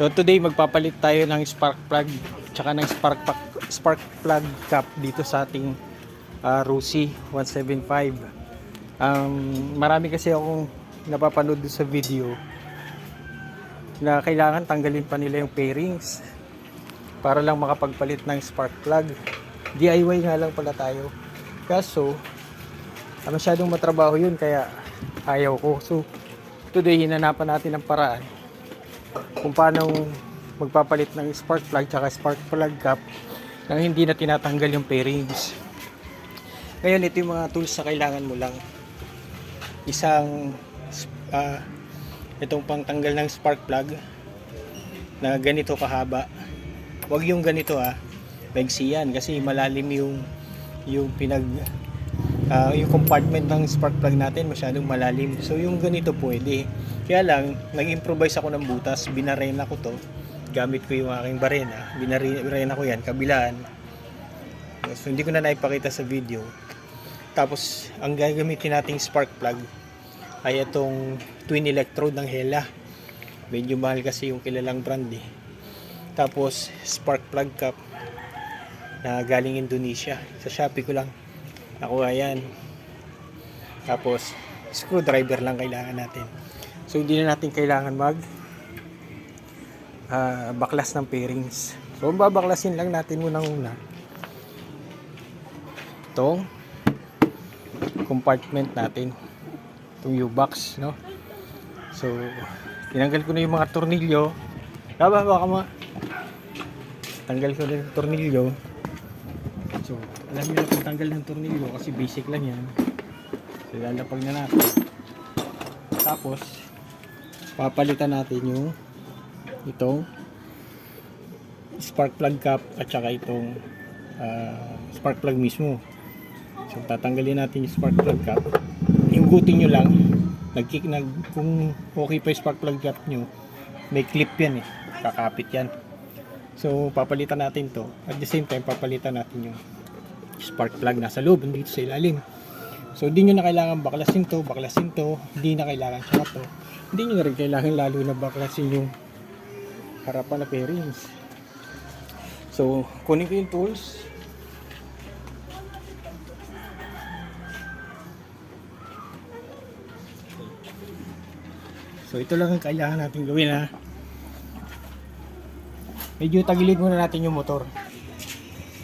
So today magpapalit tayo ng spark plug tsaka ng spark pa- spark plug cap dito sa ating uh, Rusi 175. Um, marami kasi akong napapanood sa video na kailangan tanggalin pa nila yung pairings para lang makapagpalit ng spark plug. DIY nga lang pala tayo. Kaso, ah, masyadong matrabaho yun kaya ayaw ko. So, today hinanapan natin ang paraan kung paano magpapalit ng spark plug tsaka spark plug cap nang hindi na tinatanggal yung pairings. Ngayon, ito yung mga tools na kailangan mo lang. Isang ah, itong pangtanggal ng spark plug na ganito kahaba. Huwag yung ganito ah, maigsi yan kasi malalim yung yung pinag ah, yung compartment ng spark plug natin masyadong malalim. So yung ganito pwede. Kaya lang, nag-improvise ako ng butas, binarena ko to. Gamit ko yung aking barena, binarena ko yan, kabilaan. So hindi ko na naipakita sa video. Tapos ang gagamitin nating spark plug ay itong twin electrode ng Hela. Medyo mahal kasi yung kilalang brand eh. Tapos spark plug cap na galing Indonesia. Sa Shopee ko lang nakuha yan. Tapos screwdriver lang kailangan natin. So hindi na natin kailangan mag ah, baklas ng pairings. So babaklasin lang natin muna una itong compartment natin itong U-box no so tinanggal ko na yung mga tornilyo tama baka ma tanggal ko na yung tornilyo alam niyo na kung tanggal ng tornilyo kasi basic lang yan so lalapag na natin tapos papalitan natin yung itong spark plug cap at saka itong ah, spark plug mismo So tatanggalin natin yung spark plug cap. Higutin nyo lang. Nagkick nag kung okay pa yung spark plug cap nyo, may clip yan eh. Kakapit yan. So papalitan natin to. At the same time papalitan natin yung spark plug nasa loob, dito sa ilalim. So hindi nyo na kailangan baklasin to, baklasin to, hindi na kailangan siya to. Hindi nyo na rin kailangan lalo na baklasin yung harapan na pairings. So kunin ko yung tools, So ito lang ang kailangan natin gawin ha. Medyo tagilid muna natin yung motor.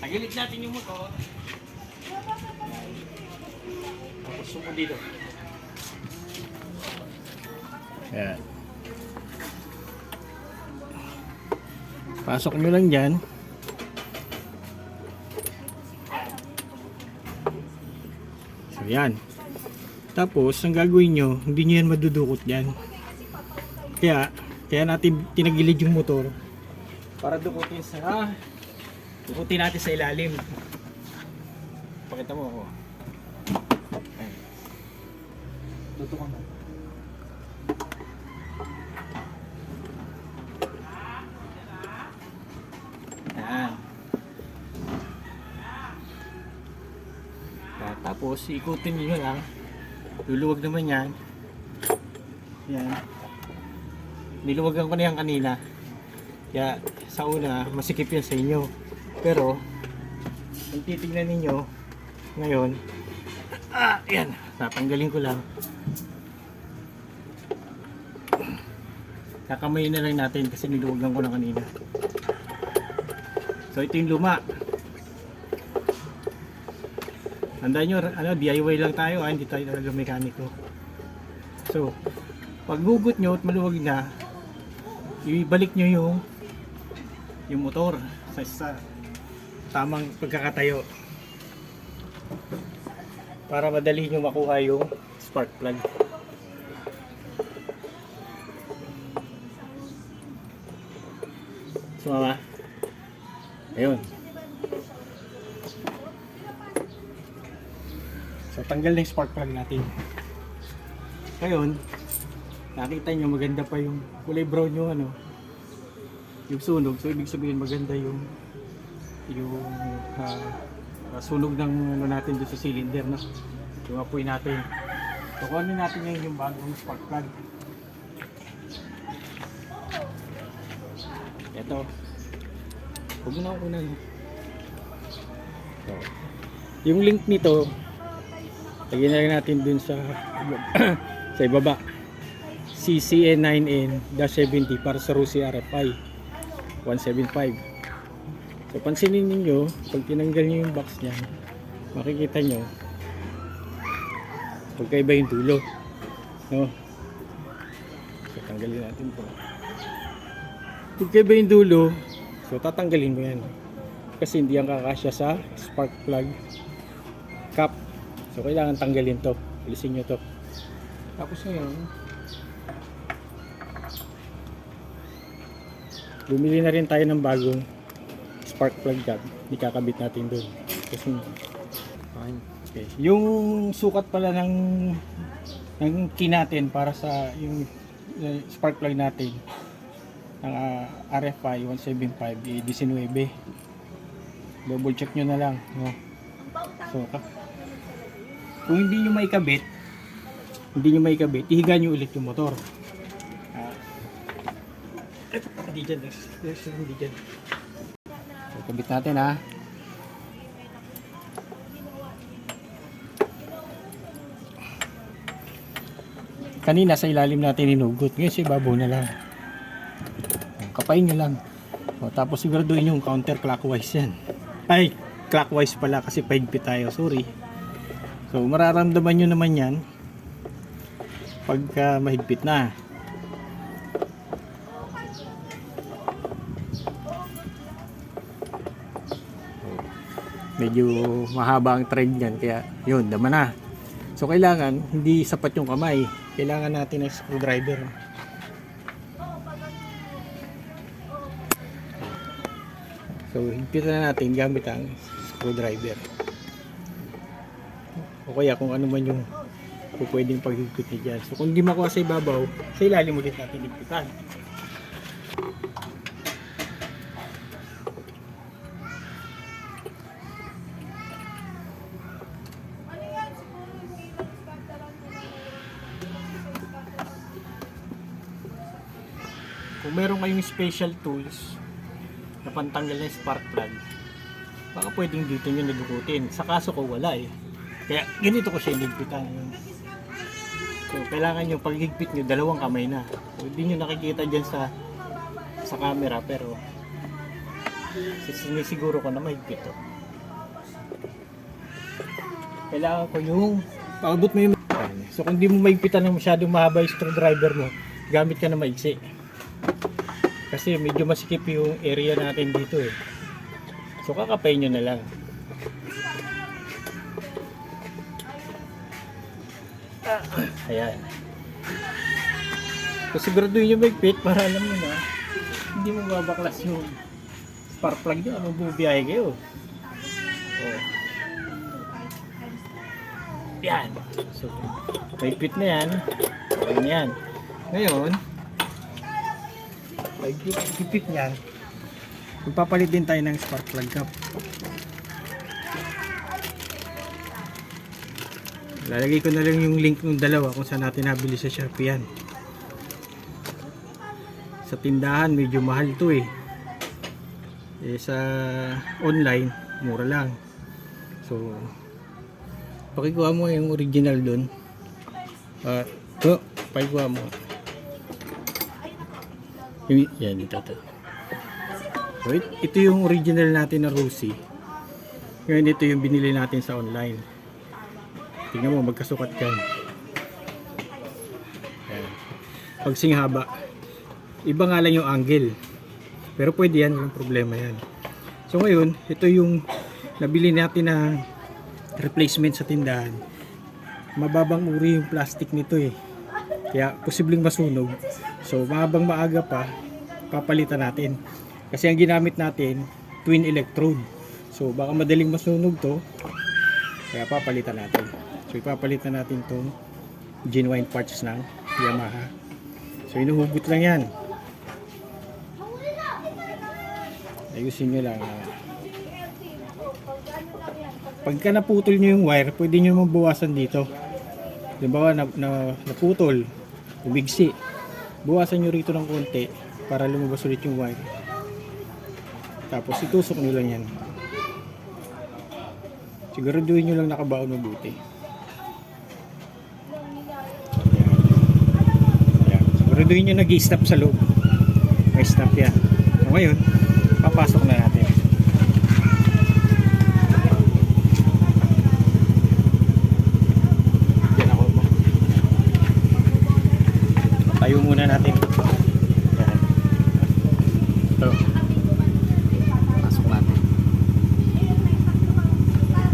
Tagilid natin yung motor. Sumo dito. Yan. Pasok nyo lang dyan. So yan. Tapos, ang gagawin nyo, hindi nyo yan madudukot dyan. Kaya, kaya natin tinagilid yung motor para dukutin sa dukutin natin sa ilalim. Pakita mo ako. Ayan. Tutukan mo. Ayan. Ayan, Tapos ikutin niyo lang. Luluwag naman yan. Yan. Niluwagan ko na yan kanina. Kaya sa una, masikip yan sa inyo. Pero, kung titignan ninyo, ngayon, ah, yan, tatanggalin ko lang. Kakamayin na lang natin kasi niluwagan ko na kanina. So, ito yung luma. Tandaan nyo, ano, DIY lang tayo, ah, hindi tayo talaga mekaniko. So, pag gugot nyo at maluwag na, ibalik nyo yung yung motor sa, sa tamang pagkakatayo para madali nyo makuha yung spark plug. Sumama. Ayun. So tanggal na yung spark plug natin. Ngayon, nakita nyo maganda pa yung kulay brown yung ano yung sunog so ibig sabihin maganda yung yung ah, sunog ng ano natin doon sa cylinder no yung apoy natin so kunin natin ngayon yung bagong spark plug to. Huwag mo na ako kunan. Yung link nito, lagyan na natin dun sa sa ibaba. CCN9N-70 para sa Rusi RFI 175. So pansinin ninyo, pag tinanggal nyo yung box niyan, makikita nyo magkaiba yung dulo. No? So tanggalin natin po. Magkaiba yung dulo, so tatanggalin mo yan. Kasi hindi yan kakasya sa spark plug cap. So kailangan tanggalin to. Alisin nyo to. Tapos ngayon, bumili na rin tayo ng bagong spark plug cap. Ikakabit natin doon. Kasi Fine. Okay. Yung sukat pala ng ng key natin para sa yung uh, spark plug natin ng ah, RFI 175 eh, 19. Double check nyo na lang. No? So, kung hindi nyo maikabit, hindi nyo maikabit, ihiga nyo ulit yung motor. Ah, eh, hindi dyan. Hindi dyan. So, kabit natin ha. Kanina sa ilalim natin inugot. Ngayon sa ibabaw na lang. Kapain nyo lang. O, tapos siguraduhin yung counter clockwise yan. Ay, clockwise pala kasi paigpit tayo. Sorry. So, mararamdaman nyo naman yan pagka mahigpit na. Medyo mahaba ang thread niyan kaya yun, dama na. So kailangan hindi sapat yung kamay. Kailangan natin ng screwdriver. So higpitan na natin gamit ang screwdriver. O kaya kung ano man yung kung pwedeng paghigpit niya dyan. So kung hindi makuha sa ibabaw, sa ilalim ulit natin higpitan. Kung meron kayong special tools na pantanggal ng spark plug, baka pwedeng dito nyo nadukutin. Sa kaso ko wala eh. Kaya ganito ko siya inigpitan. So, kailangan nyo pag higpit nyo, dalawang kamay na. So, hindi nyo nakikita dyan sa sa camera pero sinisiguro ko na mahigpit to. Kailangan ko yung paabot mo yung So kung di mo mahigpitan ng masyadong mahaba yung screwdriver mo, gamit ka na maiksi. Kasi medyo masikip yung area natin dito eh. So kakapay nyo na lang. Ayan. So siguraduhin nyo mahigpit para alam nyo na hindi mo babaklas yung spark plug nyo. Ano bubiyahe kayo? Oh. Yan. So, mahigpit na yan. Okay yan. Ngayon, pag higpit niyan, magpapalit din tayo ng spark plug cap. Lalagay ko na lang yung link ng dalawa kung saan natin nabili sa Shopee yan. Sa tindahan, medyo mahal to eh. Eh sa online, mura lang. So, pakikuha mo yung original dun. Ah, to, pakikuha mo. Yung- Yan, ito to. So, it- ito yung original natin na Rusi. Ngayon, ito yung binili natin sa online. Tingnan mo, magkasukat yan. Ayan. Pag singhaba, iba nga lang yung angle. Pero pwede yan, walang problema yan. So ngayon, ito yung nabili natin na replacement sa tindahan. Mababang uri yung plastic nito eh. Kaya posibleng masunog. So mahabang maaga pa, papalitan natin. Kasi ang ginamit natin, twin electrode. So baka madaling masunog to. Kaya papalitan natin. So ipapalitan natin tong genuine parts ng Yamaha. So inuhugot lang yan. Ayusin nyo lang. ah. Pagka naputol nyo yung wire, pwede nyo mabawasan dito. Halimbawa na, na, naputol, umigsi. Buwasan nyo rito ng konti para lumabas ulit yung wire. Tapos itusok nyo lang yan. Siguraduhin nyo lang nakabaon mabuti. Ayan. Siguraduhin nyo nag-stop sa loob. May stop yan. So ngayon, papasok na natin. Yan ako po. Tayo muna natin. Yan. Ito. Pasok natin.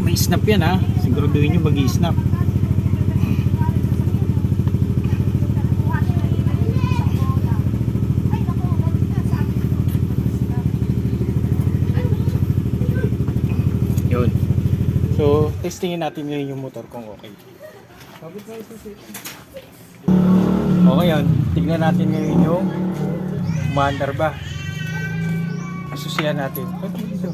May snap yan ha. Siguraduhin nyo mag-snap. Yun. So, testingin natin ngayon yung motor kung okay. O ngayon, tignan natin ngayon yung umaandar ba. Asusiyan natin. Ba't dito?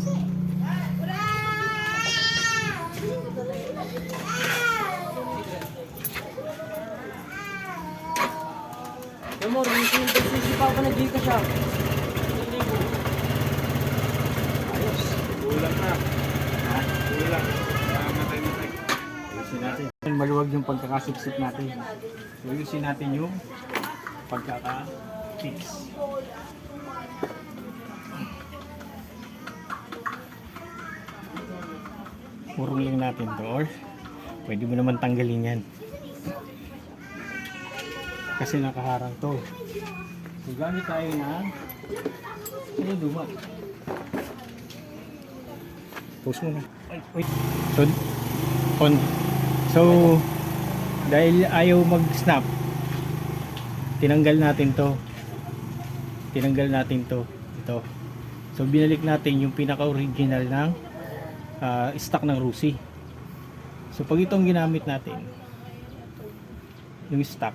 Yung mo, rin yung pagsisipa pa na dito siya. Ayos. Kulang na. Ha? Kulang. Matay-matay. Ayusin natin. Maluwag yung pagkakasiksik natin. So, ayusin natin yung pagkaka-fix. Purong lang natin to or pwede mo naman tanggalin yan. Kasi nakaharang to. So, gamit tayo ng ano duma. Post mo na. Ay, wait. So, on. So, dahil ayaw mag-snap, tinanggal natin to. Tinanggal natin to. Ito. So, binalik natin yung pinaka-original ng ah, stock ng Rusi. So, pag itong ginamit natin, yung stock,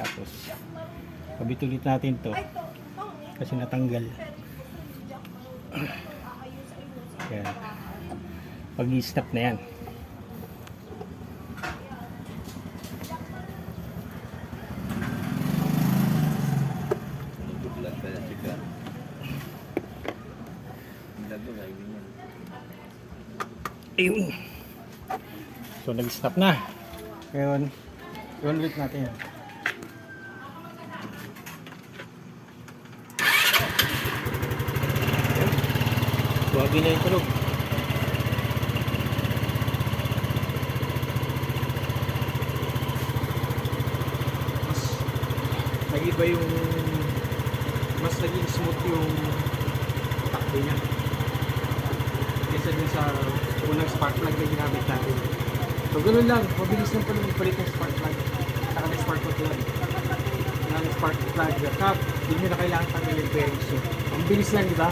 tapos, kabit ulit natin to kasi natanggal. Yan. Pag i-stop na yan. Ayun. So nag-stop na. Ngayon, yun ulit natin. Wagi na yung tulog. Mas nag-iba yung mas naging smooth yung takbo niya. Kesa dun sa unang spark plug na ginamit natin. So ganun lang, mabilis lang pala ipalit ng spark plug. Saka ng spark plug. Ng spark plug cap, hindi nyo na kailangan tanggalin bearings nyo. Ang bilis lang, di ba?